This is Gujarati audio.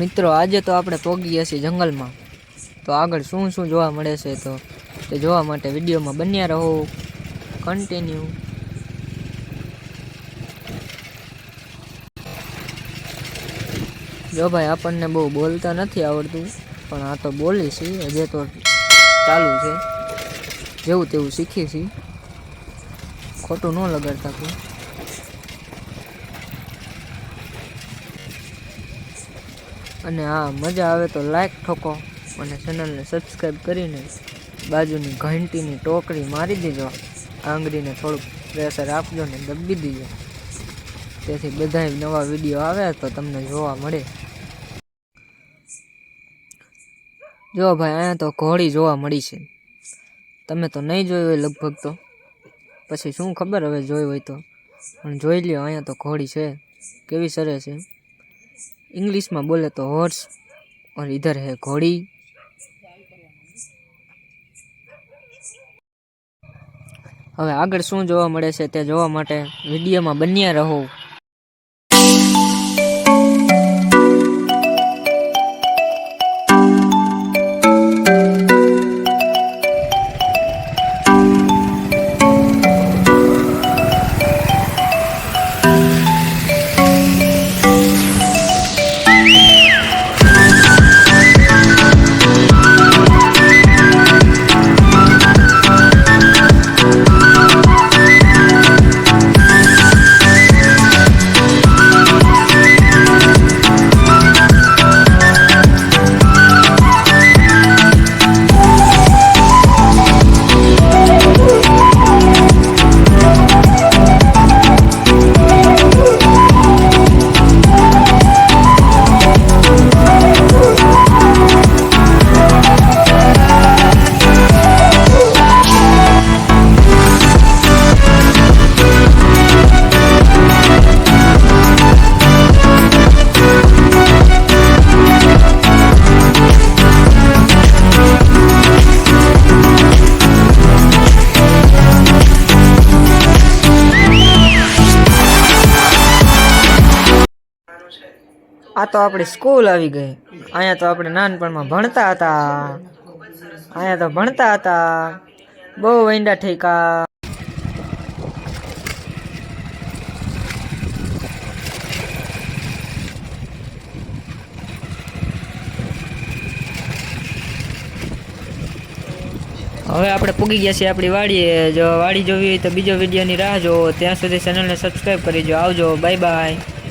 મિત્રો, આજે તો આપણે પોગીએ છીએ જંગલમાં. તો આગળ શું શું જોવા મળે છે તો તે જોવા માટે વિડીયોમાં બન્યા રહો. કન્ટિન્યુ જો ભાઈ, આપણને બહુ બોલતા નથી આવડતું, પણ આ તો બોલી છે, હજે તો ચાલુ છે. જેવું તેવું શીખી છીએ ખોટું ન લગાડતા કોઈ. અને હા, મજા આવે તો લાઈક ઠોકો અને ચેનલને સબસ્ક્રાઈબ કરીને બાજુની ઘંટીની ટોકરી મારી દેજો. આંગળીને થોડુંક પ્રેશર આપજો ને દબી દેજો. તેથી બધાય નવા વીડિયો આવે તો તમને જોવા મળે. જો ભાઈ, અહીંયા તો ઘોડી જોવા મળી છે. તમે તો નહીં જોઈ હોય લગભગ તો. પછી શું ખબર હવે જોઈ હોય તો. પણ જોઈ લ્યો, અહીંયા તો ઘોડી છે. કેવી સરસ છે. इंग्लिश में बोले तो हॉर्स और इधर है घोड़ी હવે આગળ શું જોવા મળે છે તે જોવા માટે વિડીયોમાં બન્યા રહો આ તો આપણી સ્કૂલ આવી ગઈ. અહીંયા તો આપણે નાનપણમાં ભણતા હતા. અહીંયા તો ભણતા હતા. બહુ વૈંડા ઠેકા. હવે આપણે પૂગી ગયા છીએ આપણી વાડીએ. જો વાડી જોવી હોય તો બીજો વિડીયોની રાહ જોવો ત્યાં સુધી ચેનલને સબસ્ક્રાઈબ કરી આવજો. Bye bye